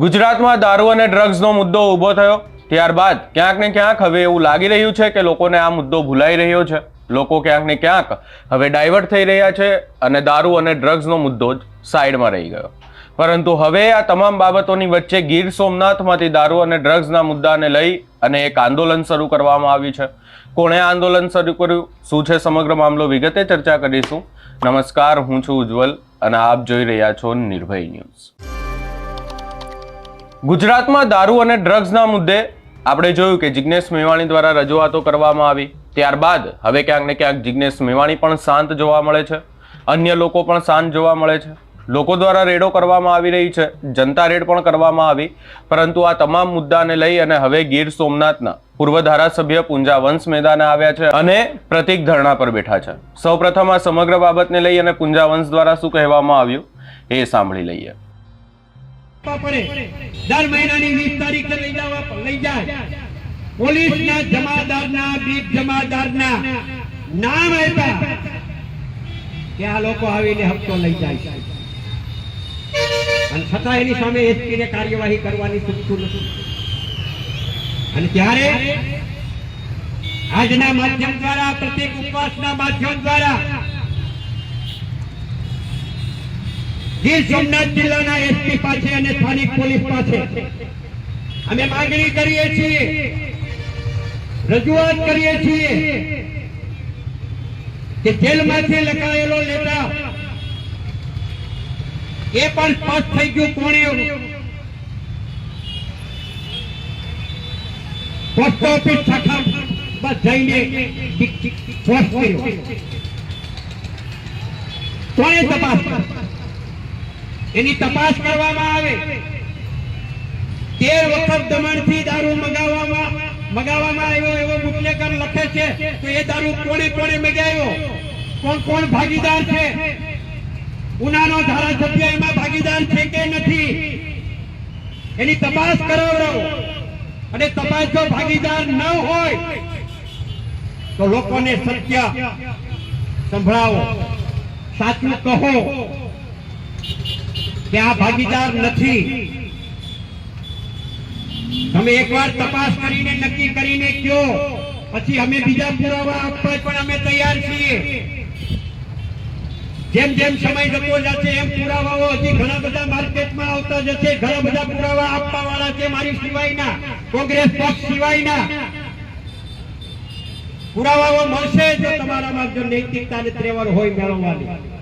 ગુજરાતમાં દારૂ અને ડ્રગ્સનો મુદ્દો ઊભો થયો. ત્યારબાદ ક્યાંક ને ક્યાંક હવે એવું લાગી રહ્યું છે કે લોકોને આ મુદ્દો ભૂલાઈ રહ્યો છે. લોકો ક્યાંક ને ક્યાંક હવે ડાયવર્ટ થઈ રહ્યા છે અને દારૂ અને ડ્રગ્સનો મુદ્દો જ સાઈડમાં રહી ગયો. પરંતુ હવે આ તમામ બાબતોની વચ્ચે ગીર સોમનાથમાંથી દારૂ અને ડ્રગ્સના મુદ્દાને લઈ અને એક આંદોલન શરૂ કરવામાં આવ્યું છે. કોણે આંદોલન શરૂ કર્યું? શું છે સમગ્ર મામલો? વિગતે ચર્ચા કરીશું. નમસ્કાર, હું છું ઉજ્જવલ અને આપ જોઈ રહ્યા છો નિર્ભય ન્યૂઝ. ગુજરાતમાં દારૂ અને ડ્રગ્સના મુદ્દે આપણે જોયું કે જિજ્ઞેશ મેવાણી દ્વારા રજૂઆતો કરવામાં આવી. ત્યારબાદ હવે ક્યાંક ને ક્યાંક જિજ્ઞેશ મેવાણી પણ શાંત જોવા મળે છે. અન્ય લોકો પણ શાંત જોવા મળે છે. લોકો દ્વારા રેડો કરવામાં આવી રહી છે. જનતા રેડ પણ કરવામાં આવી. પરંતુ આ તમામ મુદ્દાને લઈ અને હવે ગીર સોમનાથના પૂર્વ ધારાસભ્ય પૂંજા વંશ મેદાને આવ્યા છે અને પ્રતિક ધરણા પર બેઠા છે. સૌપ્રથમ આ સમગ્ર બાબતને લઈ અને પૂંજા વંશ દ્વારા શું કહેવામાં આવ્યું? એ સાંભળી લઈએ. પડે. દર મહિનાની વીસ તારીખે લઈ જવા લઈ જાય. પોલીસના જમાદારના, બીજ જમાદારના નામ આપ્યા કે આ લોકો આવીને હપ્તો લઈ જાય અને છતાં એની સામે એસપી ને કાર્યવાહી કરવાની સૂચતું નથી. અને ત્યારે આજના માધ્યમ દ્વારા, પ્રત્યેક ઉપવાસના માધ્યમ દ્વારા ગીર સોમનાથ જિલ્લાના એસપી પાસે અને સ્થાનિક પોલીસ પાસે. અમે માંગણી કરીએ છીએ. રજૂઆત કરીએ છીએ કે જેલમાંથી લખાયેલો લેટર એ પણ સ્પષ્ટ થઈ ગયું કોણે? પોસ્ટ ઓફિસ શાખા બસ જઈને પોસ્ટ કર્યો. કોણે તપાસ? એની તપાસ કરવામાં આવે. તેર વખત દમણથી દારૂ મગાવવામાં મગાવવામાં આવ્યો એવો બુટલેકર લખે છે તો એ દારૂ કોણે કોણે મગાવ્યો. કોણ કોણ ભાગીદાર છે? ઉનાનો ધારાસભ્ય એમાં ભાગીદાર છે કે નથી? એની તપાસ કરાવડાવો અને તપાસ જો ભાગીદાર ન હોય, તો લોકોને સત્ય સંભળાવો. સાચું કહો. આ ભાગીદાર નથી. તમે એકવાર તપાસ કરીને નક્કી કરીને કયો પછી અમે બીજા પુરાવા આપવા પણ અમે તૈયાર છીએ. જેમ જેમ સમય જતો જશે, એમ પુરાવાઓ હજી ઘણા બધા માર્કેટમાં આવતા જશે, ઘણા બધા પુરાવા આપવા વાળા છે મારી સિવાયના, કોંગ્રેસ પક્ષ સિવાયના. પુરાવાઓ મળશે જો તમારામાં જો નૈતિકતા ને ત્રેવડ હોય મેળવવાની.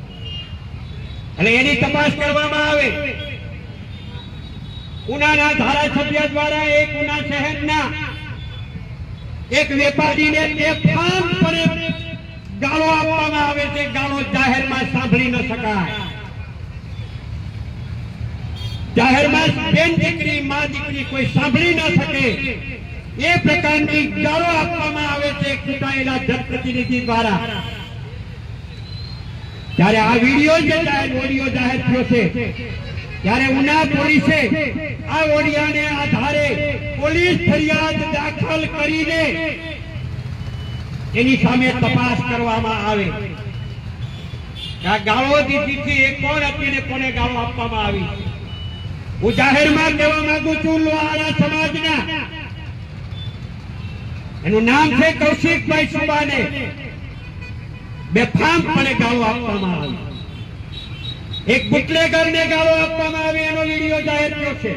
અને એની તપાસ કરવામાં આવે. ઉનાના ધારાસભ્ય દ્વારા એક ઉના શહેરના એક વેપારીને બેફામપણે ગાળો આપવામાં આવે છે. ગાળો જાહેરમાં સાંભળી ન શકાય. જાહેરમાં બેન દીકરી, માં દીકરી કોઈ સાંભળી ન શકે. એ પ્રકારની ગાળો આપવામાં આવે છે. ચૂંટાયેલા જનપ્રતિનિધિ દ્વારા. ત્યારે આ વીડિયો જે ઓડિયો જાહેર થયો છે. ત્યારે ઉના પોલીસે આ ઓડિયાને આધારે પોલીસ ફરિયાદ દાખલ કરીને એની સામે તપાસ કરવામાં આવે. આ ગાળો દીધી એ કોણ હતી ને કોને ગાળો આપવામાં આવી? હું જાહેરમાં કહેવા માંગુ છું લોહારા સમાજના. એનું નામ છે કૌશિકભાઈ સુબાને. બેફામપણે ગાળો આપવામાં આવી. એક બુટલેગર ને ગાળો આપવામાં આવી, એનો વીડિયો જાહેર થયો છે.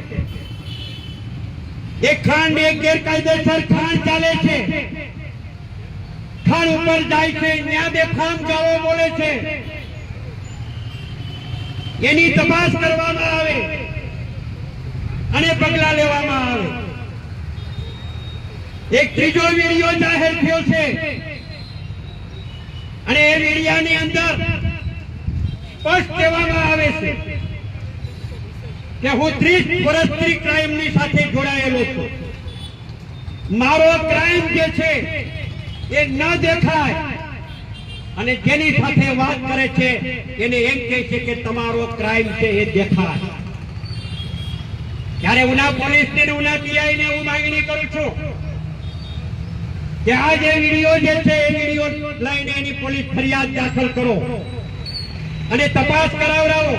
એક ખાંડ, એક ગેરકાયદેસર ખાંડ ચાલે છે. ખાંડ ઉપર જાય છે ત્યાં બેફામ ગાળો બોલે છે. એની તપાસ કરવામાં આવે અને પગલા લેવામાં આવે. એક ત્રીજો વીડિયો જાહેર થયો છે. અને એ મીડિયાની અંદર સ્પષ્ટ કહેવામાં આવે છે કે હું ત્રીસ વર્ષથી ક્રાઇમની સાથે જોડાયેલો છું. મારો ક્રાઇમ જે છે એ ન દેખાય અને જેની સાથે વાત કરે છે એને એમ કહે છે કે તમારો ક્રાઇમ છે એ દેખાય. ત્યારે ઉના પોલીસ ને ઉના પીઆઈ ને હું માંગણી કરું છું કે આ જે વીડિયો જે છે એ વીડિયો લઈને એની પોલીસ ફરિયાદ દાખલ કરો. અને તપાસ કરાવડાવો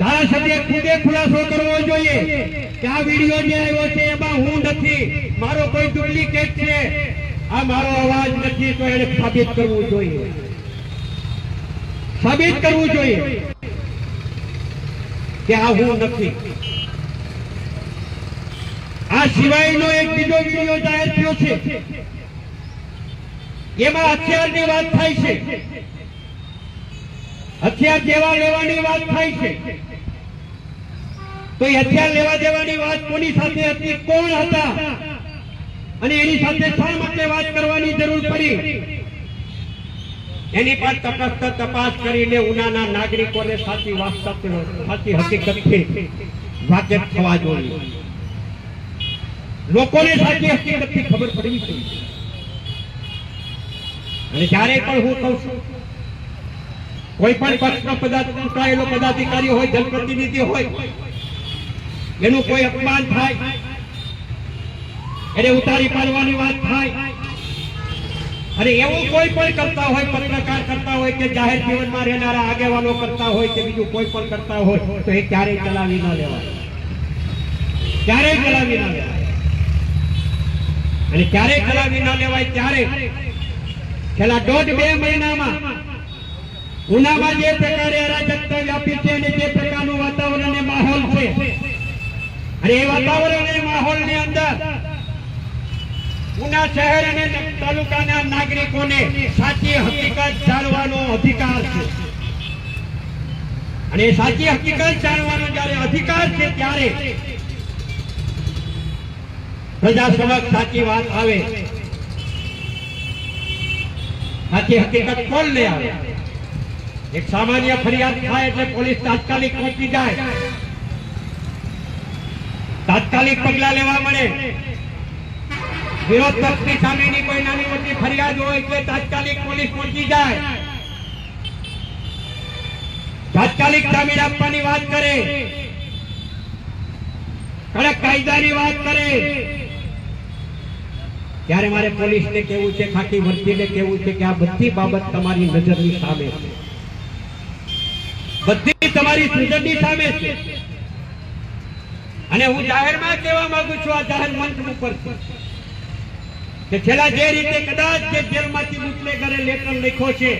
ધારાસભ્ય ખુદે ખુલાસો કરવો જોઈએ કે આ વીડિયો જે આવ્યો છે એમાં હું નથી, મારો કોઈ ડુપ્લિકેટ છે. આ મારો અવાજ નથી તો એને સાબિત કરવું જોઈએ. સાબિત કરવું જોઈએ કે આ હું નથી. સિવાયનો એક બીજો વીડિયો જાહેર થયો છે. એમાં હથિયારની વાત થાય છે. હથિયાર દેવા લેવાની વાત થાય છે. તો એ હથિયાર લેવા દેવાની વાત કોની સાથે હતી? કોણ હતા? અને એની સાથે શા માટે વાત કરવાની જરૂર પડી? એની પર તટસ્થ તપાસ કરીને ઉનાના નાગરિકોને સાચી વાસ્તવ સાચી હકીકતથી વાકેફ થવા જોઈએ. લોકોને સાચી હકીકતથી ખબર પડવી જોઈએ અને જ્યારે પણ હું કહું છું, કોઈ પણ પક્ષનો ચૂંટાયેલો પદાધિકારી હોય, જનપ્રતિનિધિ હોય, એનું કોઈ અપમાન થાય, એને ઉતારી પાડવાની વાત થાય, અને એવું કોઈ પણ કરતા હોય, પત્રકાર કરતા હોય કે જાહેર જીવનમાં રહેનારા આગેવાનો કરતા હોય કે બીજું કોઈ પણ કરતા હોય, તો એ ક્યારેય ચલાવી ના લેવાય. ક્યારેય ચલાવી ના લેવાય. અને ક્યારે ચલાવી ન લેવાય ત્યારે છેલ્લા દોઢ બે મહિનામાં ઉનામાં જે પ્રકારે અરાજકતા વ્યાપી છે અને જે પ્રકારનું વાતાવરણ અને માહોલ છે, અને એ વાતાવરણ અને માહોલની અંદર ઉના શહેર અને તાલુકાના નાગરિકોને સાચી હકીકત જાણવાનો અધિકાર છે. અને સાચી હકીકત જાણવાનો જ્યારે અધિકાર છે ત્યારે પ્રજા સમક્ષ સાચી વાત આવે. સાચી હકીકત કોણ લે આવે? એક સામાન્ય ફરિયાદ થાય એટલે પોલીસ તાત્કાલિક પહોંચી જાય. તાત્કાલિક પગલા લેવા મળે. વિરોધ પક્ષની સામેની કોઈ નાની મોટી ફરિયાદ હોય એટલે તાત્કાલિક પોલીસ પહોંચી જાય. તાત્કાલિક જામીન આપવાની વાત કરે. કડક કાયદાની વાત કરે. ત્યારે મારે પોલીસને કેવું છે ખાકી વર્દીને કેવું છે કે આ બધી બાબત તમારી નજરની સામે છે. બધી તમારી નજરની સામે છે. અને હું જાહેરમાં કહેવા માંગુ છું, આ જાહેર મંચ ઉપર કે છેલ્લા જે રીતે કદાચ જે જેલમાંથી બુટલેગરે લેટર લખ્યો છે,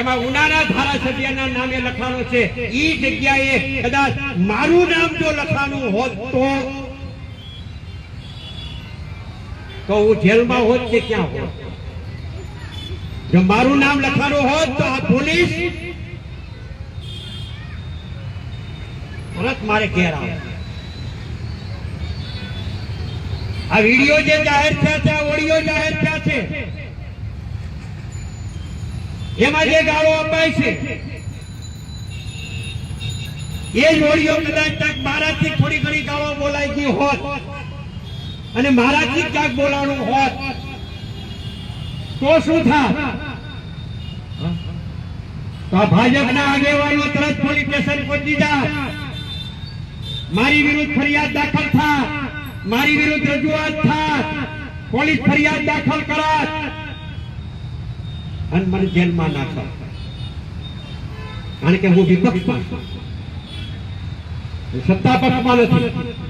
એમાં ઉનાના ધારાસભ્યના નામે લખાણો છે એ જગ્યાએ કદાચ મારું નામ જો લખાણું હોત તો તો હું જેલમાં હોત કે ક્યાં હોત? જો મારું નામ લખાણું હોત તો આ પોલીસ તરત મારે ઘેર આવે આ વીડિયો જે જાહેર થયા છે, આ ઓડિયો જાહેર થયા છે, એમાં જે ગાળો અપાય છે, એ જ ઓડિયો કદાચ મારાથી થોડી ઘણી ગાળો બોલાઈ ગઈ હોત. અને મારાથી ક્યાંક બોલાણું હોત, તો શું થા? તો ભાજપના આગેવાનો તરત પોલીસ સ્ટેશન પહોંચી જાય મારી વિરુદ્ધ ફરિયાદ દાખલ થા. મારી વિરુદ્ધ રજૂઆત થા. પોલીસ ફરિયાદ દાખલ કરાત. અને મને જેલમાં નાખો. કારણ કે હું વિપક્ષમાં. સત્તા પક્ષમાં નથી.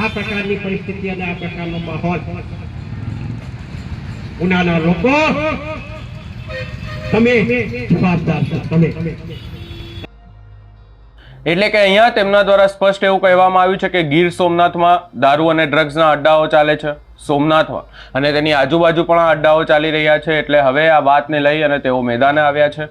આ પ્રકારની પરિસ્થિતિ અને આ પ્રકારનો માહોલ. ઉનાના લોકો, તમે જવાબદાર છો, તમે. એટલે કે અહીંયા તેમના દ્વારા સ્પષ્ટ એવું કહેવામાં આવ્યું છે કે ગીર સોમનાથમાં દારૂ અને ડ્રગ્સના અડ્ડાઓ ચાલે છે, સોમનાથમાં. અને તેની આજુબાજુ પણ આ અડ્ડાઓ ચાલી રહ્યા છે, એટલે હવે આ વાતને લઈ અને તેઓ મેદાને આવ્યા છે.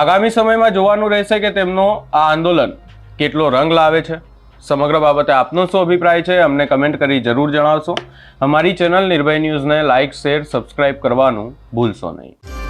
આગામી સમયમાં જોવાનું રહેશે કે તેમનો આ આંદોલન કેટલો રંગ લાવે છે. સમગ્ર બાબતે આપનો શું અભિપ્રાય છે, અમને કમેન્ટ કરી જરૂર જણાવશો. અમારી ચેનલ નિર્ભય ન્યૂઝને લાઇક, શેર, સબસ્ક્રાઇબ કરવાનું ભૂલશો નહીં.